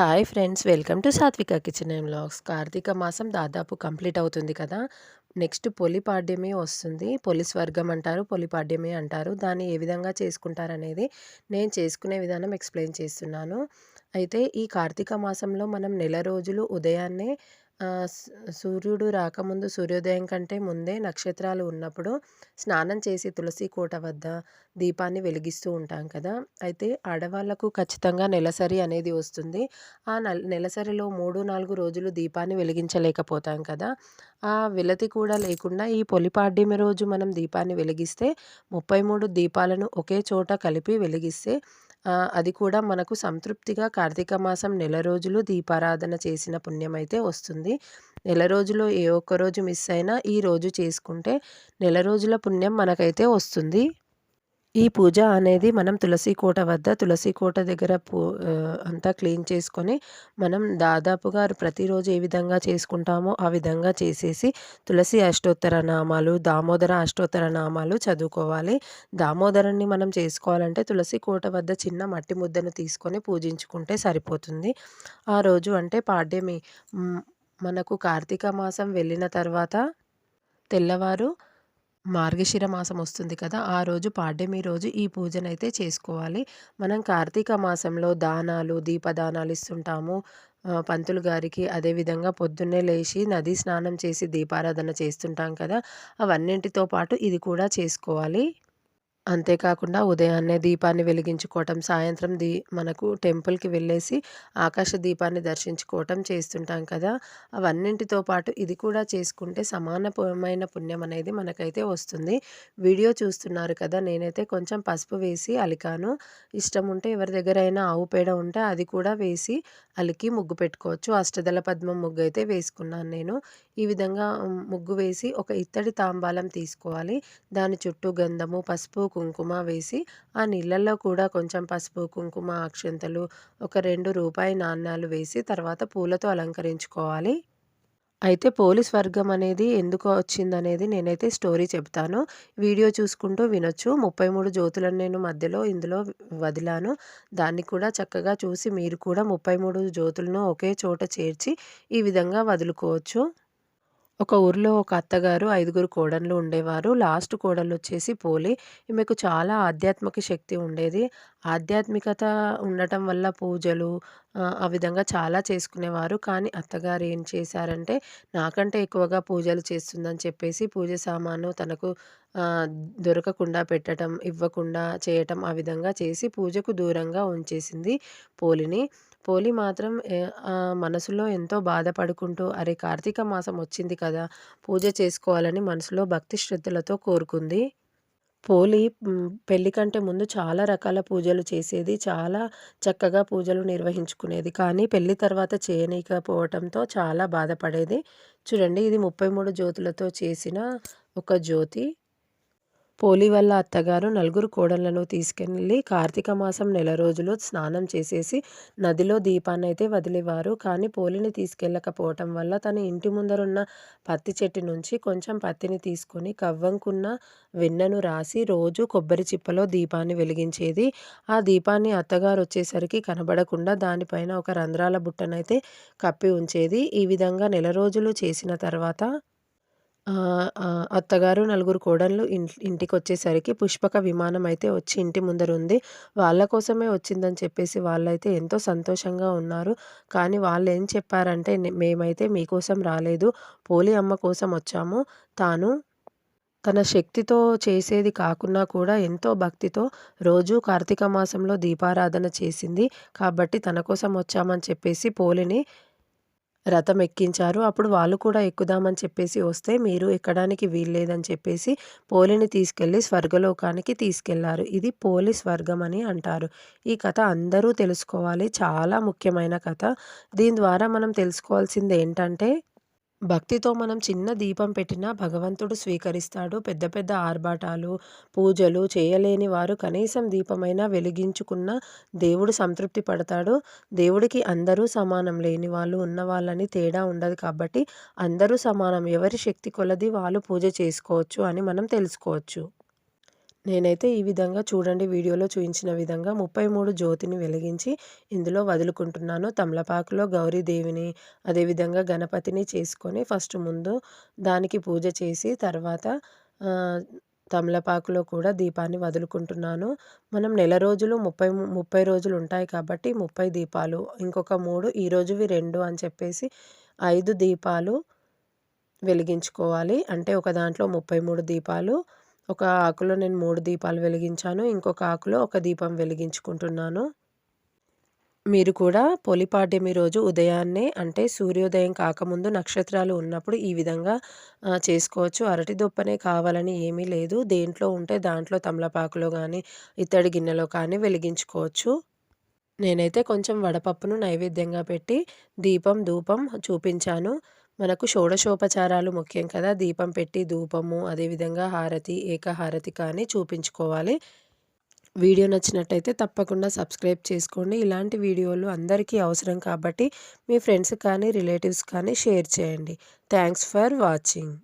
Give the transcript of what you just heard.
Hi friends welcome to Satvika kitchen and logs Karthika మాసం దాదాపు complete అవుతుంది కదా? నెక్స్ట్ పొలిపాడ్యమి వస్తుంది. పొలి స్వర్గం అంటారు పొలిపాడ్యమి అంటారు. దాన్ని ఏ విధంగా చేసుకుంటారనేది నేను చేసుకునే విధానం ఎక్స్ప్లెయిన్ చేస్తున్నాను. అయితే ఈ కార్తీక మాసంలో మనం నెల రోజులు ఉదయాన్నే సూర్యుడు రాకముందు సూర్యోదయం కంటే ముందే నక్షత్రాలు ఉన్నప్పుడు స్నానం చేసి తులసి కోట వద్ద దీపాన్ని వెలిగిస్తూ ఉంటాం కదా! అయితే ఆడవాళ్ళకు ఖచ్చితంగా నెలసరి అనేది వస్తుంది. ఆ నెలసరిలో మూడు నాలుగు రోజులు దీపాన్ని వెలిగించలేకపోతాం కదా! ఆ వెలతి కూడా లేకుండా ఈ పొలిపాడ్యమి రోజు మనం దీపాన్ని వెలిగిస్తే ముప్పై మూడు దీపాలను ఒకే చోట కలిపి వెలిగిస్తే అది కూడా మనకు సంతృప్తిగా కార్తీక మాసం నెల రోజులు దీపారాధన చేసిన పుణ్యం అయితే వస్తుంది. నెల రోజులో ఏ ఒక్క రోజు మిస్ అయినా ఈ రోజు చేసుకుంటే నెల రోజుల పుణ్యం మనకైతే వస్తుంది. ఈ పూజ అనేది మనం తులసి కోట వద్ద తులసి కోట దగ్గర పూ అంతా క్లీన్ చేసుకొని మనం దాదాపుగా ప్రతిరోజు ఏ విధంగా చేసుకుంటామో ఆ విధంగా చేసేసి తులసి అష్టోత్తర నామాలు దామోదర అష్టోత్తర నామాలు చదువుకోవాలి. దామోదరాన్ని మనం చేసుకోవాలంటే తులసి కోట వద్ద చిన్న మట్టి ముద్దను తీసుకొని పూజించుకుంటే సరిపోతుంది. ఆ రోజు అంటే పాడ్యమి మనకు కార్తీక మాసం వెళ్ళిన తర్వాత తెల్లవారు మార్గశిర మాసం వస్తుంది కదా! ఆ రోజు పాడ్యమి రోజు ఈ పూజనైతే చేసుకోవాలి. మనం కార్తీక మాసంలో దానాలు దీపదానాలు ఇస్తుంటాము. పంతులు గారికి అదేవిధంగా పొద్దున్నే లేచి నదీ స్నానం చేసి దీపారాధన చేస్తుంటాం కదా! అవన్నింటితో పాటు ఇది కూడా చేసుకోవాలి. అంతేకాకుండా ఉదయాన్నే దీపాన్ని వెలిగించుకోవటం సాయంత్రం దీ మనకు టెంపుల్కి వెళ్ళేసి ఆకాశ దీపాన్ని దర్శించుకోవటం చేస్తుంటాం కదా! అవన్నింటితో పాటు ఇది కూడా చేసుకుంటే సమానమైన పుణ్యం అనేది మనకైతే వస్తుంది. వీడియో చూస్తున్నారు కదా! నేనైతే కొంచెం పసుపు వేసి అలికాను. ఇష్టం ఉంటే ఎవరి దగ్గర అయినా ఆవు పేడ ఉంటే అది కూడా వేసి అలికి ముగ్గు పెట్టుకోవచ్చు. అష్టదల పద్మం ముగ్గు అయితే వేసుకున్నాను నేను. ఈ విధంగా ముగ్గు వేసి ఒక ఇత్తడి తాంబాలం తీసుకోవాలి. దాని చుట్టూ గంధము పసుపు కుంకుమ వేసి ఆ నీళ్ళల్లో కూడా కొంచెం పసుపు కుంకుమ అక్షంతలు ఒక రెండు రూపాయి నాణ్యాలు వేసి తర్వాత పూలతో అలంకరించుకోవాలి. అయితే పోలీస్ వర్గం అనేది ఎందుకు వచ్చిందనేది నేనైతే స్టోరీ చెప్తాను. వీడియో చూసుకుంటూ వినొచ్చు. ముప్పై మూడు జ్యోతులను నేను మధ్యలో ఇందులో వదిలాను. దాన్ని కూడా చక్కగా చూసి మీరు కూడా ముప్పై మూడు జ్యోతులను ఒకే చోట చేర్చి ఈ విధంగా వదులుకోవచ్చు. ఒక ఊరిలో ఒక అత్తగారు ఐదుగురు కోడళ్ళు ఉండేవారు. లాస్ట్ కోడలు వచ్చేసి పోలి ఈమెకు చాలా ఆధ్యాత్మిక శక్తి ఉండేది. ఆధ్యాత్మికత ఉండటం వల్ల పూజలు ఆ విధంగా చాలా చేసుకునేవారు. కానీ అత్తగారు ఏం చేశారంటే నాకంటే ఎక్కువగా పూజలు చేస్తుందని చెప్పేసి పూజ సామాను తనకు దొరకకుండా పెట్టడం ఇవ్వకుండా చేయటం ఆ విధంగా చేసి పూజకు దూరంగా ఉంచేసింది పోలిని. పోలి మాత్రం మనసులో ఎంతో బాధపడుకుంటూ అరే కార్తీక మాసం వచ్చింది కదా పూజ చేసుకోవాలని మనసులో భక్తి శ్రద్ధలతో కోరుకుంది. పోలి పెళ్ళి కంటే ముందు చాలా రకాల పూజలు చేసేది చాలా చక్కగా పూజలు నిర్వహించుకునేది. కానీ పెళ్ళి తర్వాత చేయనీకపోవటంతో చాలా బాధపడేది. చూడండి ఇది ముప్పై మూడు జ్యోతులతో చేసిన ఒక జ్యోతి. పోలి వల్ల అత్తగారు నలుగురు కోడళ్ళను తీసుకెళ్ళి కార్తీక మాసం నెల రోజులు స్నానం చేసేసి నదిలో దీపాన్ని అయితే వదిలేవారు. కానీ పోలిని తీసుకెళ్ళకపోవటం వల్ల తన ఇంటి ముందరున్న పత్తి చెట్టు నుంచి కొంచెం పత్తిని తీసుకొని కవ్వంకున్న వెన్నను రాసి రోజు కొబ్బరి చిప్పలో దీపాన్ని వెలిగించేది. ఆ దీపాన్ని అత్తగారు వచ్చేసరికి కనబడకుండా దానిపైన ఒక రంధ్రాల బుట్టనైతే కప్పి ఉంచేది. ఈ విధంగా నెల రోజులు చేసిన తర్వాత అత్తగారు నలుగురు కోడళ్ళు ఇంటికి వచ్చేసరికి పుష్పక విమానం అయితే వచ్చి ఇంటి ముందర ఉంది వాళ్ళ కోసమే వచ్చిందని చెప్పేసి వాళ్ళైతే ఎంతో సంతోషంగా ఉన్నారు. కానీ వాళ్ళు ఏం చెప్పారంటే మేమైతే మీకోసం రాలేదు. పోలి అమ్మ కోసం వచ్చాము. తాను తన శక్తితో చేసేది కాకున్నా కూడా ఎంతో భక్తితో రోజు కార్తీక మాసంలో దీపారాధన చేసింది. కాబట్టి తన కోసం వచ్చామని చెప్పేసి పోలిని రథం ఎక్కించారు. అప్పుడు వాళ్ళు కూడా ఎక్కుదామని చెప్పేసి వస్తే మీరు ఎక్కడానికి వీల్లేదని చెప్పేసి పోలిని తీసుకెళ్ళి స్వర్గలోకానికి తీసుకెళ్ళారు. ఇది పోలి స్వర్గం అని అంటారు. ఈ కథ అందరూ తెలుసుకోవాలి. చాలా ముఖ్యమైన కథ. దీని ద్వారా మనం తెలుసుకోవాల్సింది ఏంటంటే భక్తితో మనం చిన్న దీపం పెట్టినా భగవంతుడు స్వీకరిస్తాడు. పెద్ద పెద్ద ఆర్భాటాలు పూజలు చేయలేని వారు కనీసం దీపమైనా వెలిగించుకున్న దేవుడు సంతృప్తి పడతాడు. దేవుడికి అందరూ సమానం లేని వాళ్ళు ఉన్న వాళ్ళని తేడా ఉండదు కాబట్టి అందరూ సమానం. ఎవరి శక్తి కొలది వాళ్ళు పూజ చేసుకోవచ్చు అని మనం తెలుసుకోవచ్చు. నేనైతే ఈ విధంగా చూడండి వీడియోలో చూపించిన విధంగా ముప్పై మూడు జ్యోతిని వెలిగించి ఇందులో వదులుకుంటున్నాను. తమలపాకులో గౌరీదేవిని అదేవిధంగా గణపతిని చేసుకొని ఫస్ట్ ముందు దానికి పూజ చేసి తర్వాత తమలపాకులో కూడా దీపాన్ని వదులుకుంటున్నాను. మనం నెల రోజులు ముప్పై ముప్పై రోజులు ఉంటాయి కాబట్టి ముప్పై దీపాలు ఇంకొక మూడు ఈరోజువి రెండు అని చెప్పేసి ఐదు దీపాలు వెలిగించుకోవాలి. అంటే ఒక దాంట్లో ముప్పై మూడు దీపాలు ఒక ఆకులో నేను మూడు దీపాలు వెలిగించాను. ఇంకొక ఆకులో ఒక దీపం వెలిగించుకుంటున్నాను. మీరు కూడా పోలిపాడ్యమి రోజు ఉదయాన్నే అంటే సూర్యోదయం కాకముందు నక్షత్రాలు ఉన్నప్పుడు ఈ విధంగా చేసుకోవచ్చు. అరటి దుప్పనే కావాలని ఏమీ లేదు. దేంట్లో ఉంటే దాంట్లో తమలపాకులో కానీ ఇత్తడి గిన్నెలో కానీ వెలిగించుకోవచ్చు. నేనైతే కొంచెం వడపప్పును నైవేద్యంగా పెట్టి దీపం ధూపం చూపించాను. మనకు షోడశోపచారాలు ముఖ్యం కదా. దీపం పెట్టి ధూపము అదేవిధంగా హారతి ఏకహారతి కానీ చూపించుకోవాలి. వీడియో నచ్చినట్టయితే తప్పకుండా సబ్స్క్రైబ్ చేసుకోండి. ఇలాంటి వీడియోలు అందరికీ అవసరం కాబట్టి మీ ఫ్రెండ్స్ కానీ రిలేటివ్స్ కానీ షేర్ చేయండి. Thanks for watching.